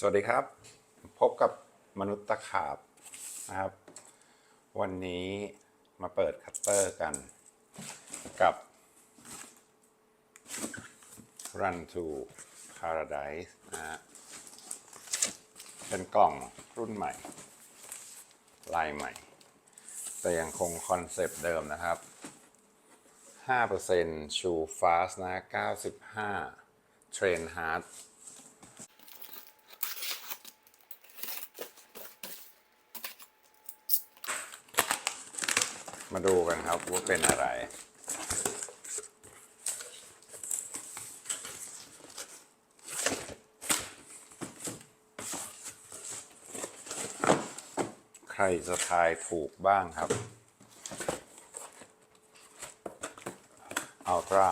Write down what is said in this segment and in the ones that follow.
สวัสดีครับ พบกับมนุษย์ตะขาบนะครับ วันนี้มาเปิดคัตเตอร์กันกับ Run to Paradise นะฮะเป็นกล่องรุ่นใหม่ ลายใหม่ แต่ยังคงคอนเซปต์เดิมนะครับ 5% Shoe Fast นะ 95 Train Hard มาดูกันครับว่าเป็นอะไร ใครจะทายถูกบ้างครับอัลตรา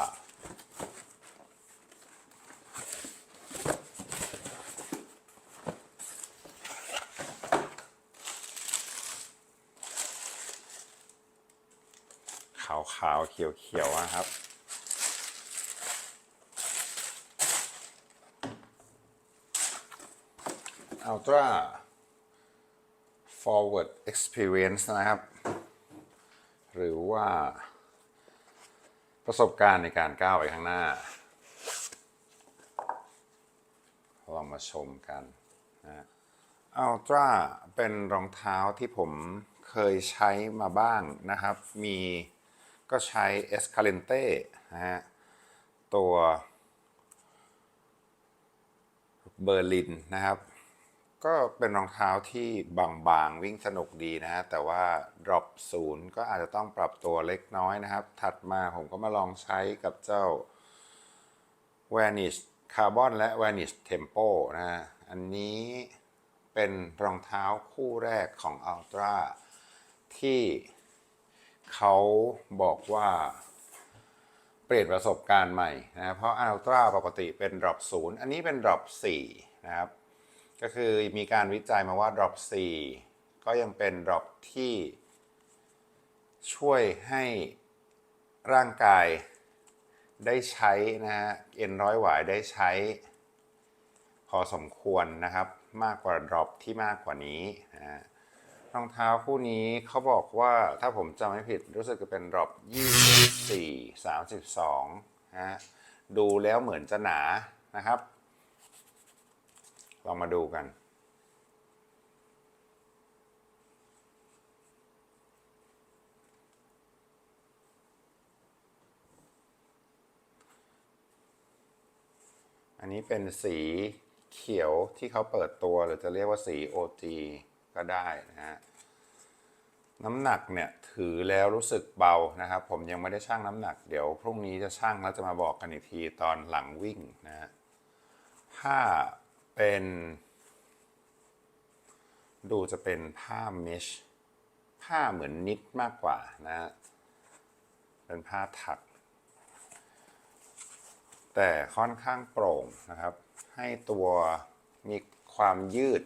ขาวๆเขียวเขียวๆนะครับอัลตร้า forward experience นะครับ หรือว่าประสบการณ์ในการก้าวไปข้างหน้าเรามาชมกันนะอัลตร้าเป็นรองเท้าที่ผมเคยใช้มาบ้างนะครับ มี ก็ใช้ Escalente นะฮะ ตัวเบอร์ลินนะครับ ก็เป็นรองเท้าที่บางๆ วิ่งสนุกดีนะฮะ แต่ว่า drop ศูนย์ก็อาจจะต้องปรับตัวเล็กน้อยนะครับ ถัดมาผมก็มาลองใช้กับเจ้า Vanish Carbon และ Vanish Tempo นะฮะ อันนี้เป็นรองเท้าคู่แรกของ Ultra ที่ เขาบอกว่าเปลี่ยนประสบการณ์ใหม่นะเพราะ Ultra ปกติเป็น drop 0อันนี้เป็น drop 4นะครับ ก็คือมีการวิจัยมาว่า drop 4ก็ยังเป็น drop ที่ช่วยให้ร่างกายได้ใช้นะฮะเอ็นร้อยหวายได้ใช้ พอสมควรนะครับ มากกว่า drop ที่มากกว่านี้นะฮะ รองเท้าคู่นี้เขาบอกว่าถ้าผมจำไม่ผิดรู้สึกจะเป็น drop 24 32ฮะดูแล้วเหมือนจะหนานะครับ ลองมาดูกัน อันนี้เป็นสีเขียวที่เขาเปิดตัวหรือจะเรียกว่าสี OG ก็ได้นะฮะน้ำหนักเนี่ยถือแล้วรู้สึกเบานะครับ ผมยังไม่ได้ชั่งน้ำหนัก เดี๋ยวพรุ่งนี้จะชั่งแล้วจะมาบอกกันอีกทีตอนหลังวิ่งนะฮะผ้าเป็น ดูจะเป็นผ้าเมชผ้าเหมือนนิดมากกว่านะฮะเป็นผ้าถัก แต่ค่อนข้างโปร่งนะครับ ให้ตัวมีความยืด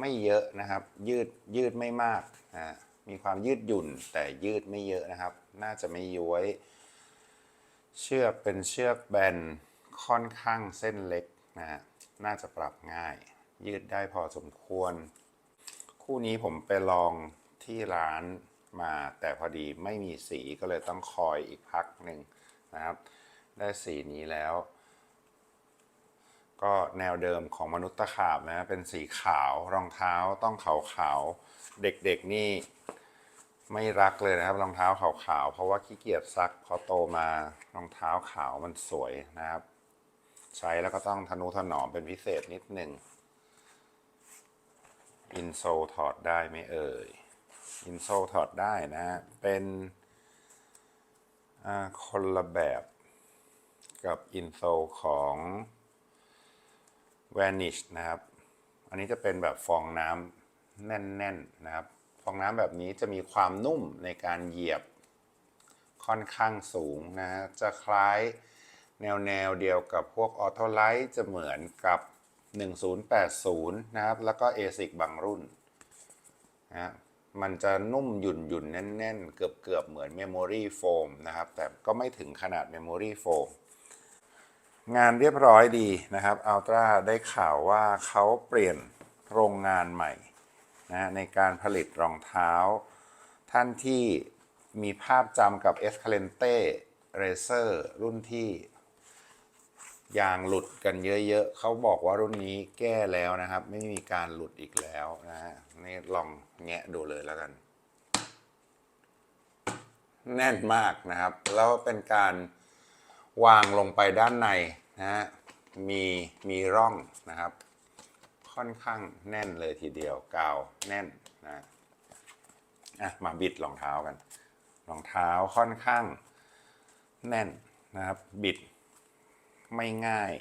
ไม่เยอะนะครับ ยืดยืดไม่มากนะมีความยืดหยุ่นแต่ยืดไม่เยอะนะครับ น่าจะไม่ย้วย เชือกเป็นเชือกแบนค่อนข้างเส้นเล็กนะฮะน่าจะปรับง่าย ยืดได้พอสมควร คู่นี้ผมไปลองที่ร้านมา แต่พอดีไม่มีสีก็เลยต้องคอยอีกพักหนึ่งนะครับ ได้สีนี้แล้ว ก็แนวเดิมของมนุษย์ตะขาบนะเป็นสีขาวรองเท้าต้องขาวขาวๆเด็กๆนี่ไม่รักเลยนะครับรองเท้าขาวๆเพราะว่าขี้เกียจซักพอโตมารองเท้าขาวมันสวยนะครับ ใช้แล้วก็ต้องทนุถนอมเป็นพิเศษนิดหนึ่งอินโซถอดได้ไหมเอ่ยอินโซถอดได้นะฮะเป็นอ่าคนละแบบกับอินโซของ Vanish นะครับ อันนี้จะเป็นแบบฟองน้ำแน่นๆนะครับ ฟองน้ำแบบนี้จะมีความนุ่มในการเหยียบค่อนข้างสูงนะฮะ จะคล้ายแนวแนวเดียวกับพวกออโตไลท์จะเหมือนกับ 1080 นะครับ แล้วก็ ASIC บางรุ่นนะฮะมันจะนุ่มหยุ่นหยุ่นแน่น ๆ เกือบเกือบเหมือน Memory Foam นะครับ แต่ก็ไม่ถึงขนาด Memory Foam งานเรียบร้อยดีนะครับอัลตราได้ข่าวว่าเขาเปลี่ยนโรงงานใหม่นะในการผลิตรองเท้า ท่านที่มีภาพจำกับ e s c a l e n t e Racer รุ่นที่ยางหลุดกันเยอะๆ เขาบอกว่ารุ่นนี้แก้แล้วนะครับ ไม่มีการหลุดอีกแล้วนะฮะนี่ลองแงะดูเลยแล้วกัน แน่นมากนะครับ แล้วเป็นการ วางลงไปด้านในนะฮะมีมีร่องนะครับ ค่อนข้างแน่นเลยทีเดียวกาวแน่นนะอะมาบิดรองเท้ากันรองเท้าค่อนข้างแน่นนะครับ บิดไม่ง่าย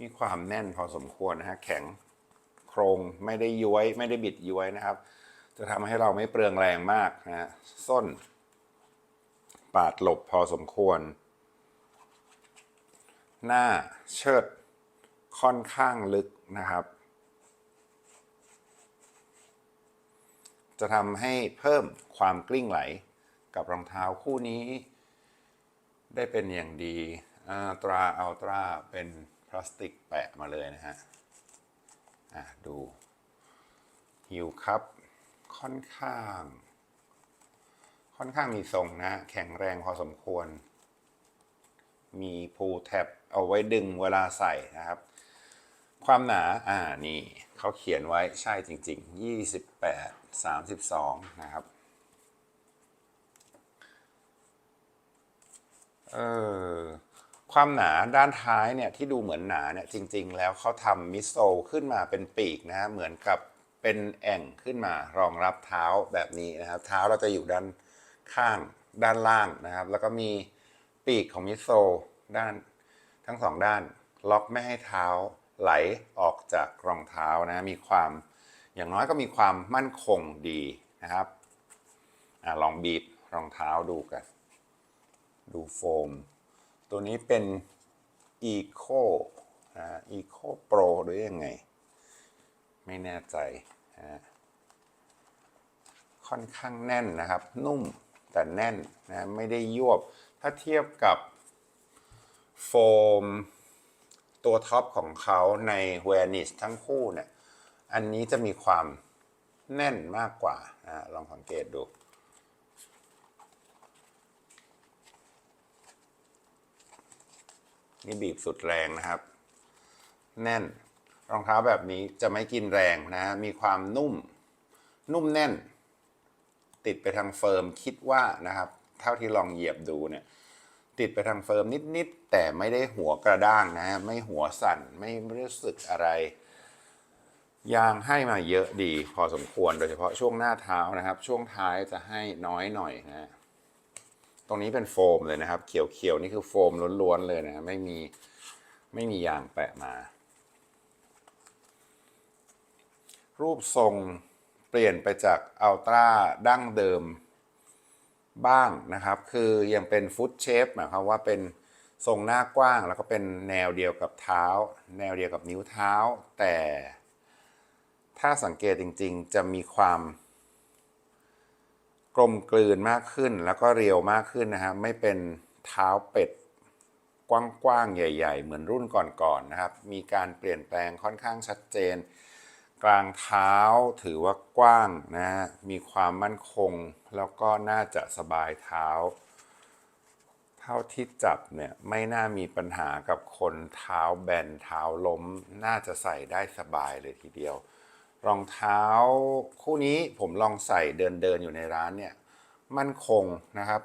มีความแน่นพอสมควรนะฮะแข็งโครงไม่ได้ย้วยไม่ได้บิดย้วยนะครับ จะทำให้เราไม่เปลืองแรงมากนะฮะส้น ปาดหลบพอสมควร หน้าเชิดค่อนข้างลึกนะครับ จะทำให้เพิ่มความกลิ้งไหลกับรองเท้าคู่นี้ ได้เป็นอย่างดีอ่าตราอัลตราเป็นพลาสติกแปะมาเลยนะฮะ อะ ดูฮิวครับ ค่อนข้าง ค่อนข้างมีทรงนะ แข็งแรงพอสมควร มีพูแท็บเอาไว้ดึงเวลาใส่นะครับ ความหนาอ่านี่เขาเขียนไว้ใช่จริง ๆ 28 32 นะครับเออความหนาด้านท้ายเนี่ยที่ดูเหมือนหนาเนี่ยจริง ๆ แล้วเขาทำมิโซขึ้นมาเป็นปีกนะเหมือนกับ เป็นแอ่งขึ้นมารองรับเท้าแบบนี้นะครับ เท้าเราจะอยู่ด้านข้างด้านล่างนะครับ แล้วก็มีปีกของมิโซด้านทั้งสองด้าน ล็อกไม่ให้เท้าไหลออกจากรองเท้านะมีความอย่างน้อยก็มีความมั่นคงดีนะครับอลองบีบรองเท้าดูกัน ดูโฟม ตัวนี้เป็น Eco นะ Eco Pro หรือยังไง ไม่แน่ใจนะค่อนข้างแน่นนะครับ นุ่มแต่แน่นนะไม่ได้ยวบ ถ้าเทียบกับโฟมตัวท็อปของเขาใน w a r n i s ทั้งคู่เนี่ย อันนี้จะมีความแน่นมากกว่านะลองสังเกตดู นี่บีบสุดแรงนะครับ แน่น รองเท้าแบบนี้จะไม่กินแรงนะ มีความนุ่ม นุ่มแน่น ติดไปทางเฟิร์มคิดว่านะครับ เท่าที่ลองเหยียบดูเนี่ยติดไปทางเฟิร์มนิด ๆ แต่ไม่ได้หัวกระด้างนะ ไม่หัวสั่นไม่รู้สึกอะไร ยางให้มาเยอะดี พอสมควรโดยเฉพาะช่วงหน้าเท้านะครับ ช่วงท้ายจะให้น้อยหน่อยนะ ตรงนี้เป็นโฟมเลยนะครับ เขียว ๆ นี่คือโฟมล้วน ๆ เลยนะ ไม่มีไม่มียางแปะมา รูปทรงเปลี่ยนไปจากอัลตร้าดั้งเดิมบ้างนะครับ คือยังเป็นฟุตเชฟหมายความว่าเป็นทรงหน้ากว้าง แล้วก็เป็นแนวเดียวกับเท้า แนวเดียวกับนิ้วเท้า แต่ถ้าสังเกตจริงๆ จะมีความกลมกลืนมากขึ้นแล้วก็เรียวมากขึ้นนะครับไม่เป็นเท้าเป็ดกว้างๆใหญ่ ๆ เหมือนรุ่นก่อนๆนนะครับ มีการเปลี่ยนแปลงค่อนข้างชัดเจน กลางเท้าถือว่ากว้างนะมีความมั่นคง แล้วก็น่าจะสบายเท้า เท่าที่จับเนี่ยไม่น่ามีปัญหากับคนเท้าแบนเท้าล้ม น่าจะใส่ได้สบายเลยทีเดียว รองเท้าคู่นี้ผมลองใส่เดินเดินอยู่ในร้านเนี่ยมั่นคงนะครับ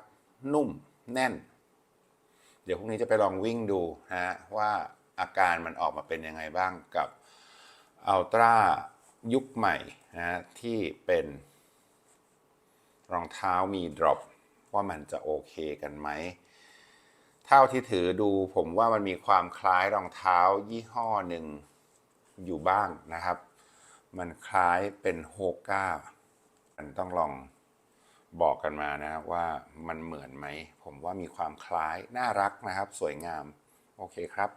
นุ่มแน่น เดี๋ยวพรุ่งนี้จะไปลองวิ่งดูนะฮะว่าอาการมันออกมาเป็นยังไงบ้างกับ อัลตร้ายุคใหม่นะฮะที่เป็นรองเท้ามีดรอปว่ามันจะโอเคกันไหม เท่าที่ถือดูผมว่ามันมีความคล้ายรองเท้ายี่ห้อหนึ่งอยู่บ้างนะครับ มันคล้ายเป็นโฮก้ามันต้องลองบอกกันมานะครับว่ามันเหมือนไหม ผมว่ามีความคล้ายน่ารักนะครับ สวยงาม โอเคครับ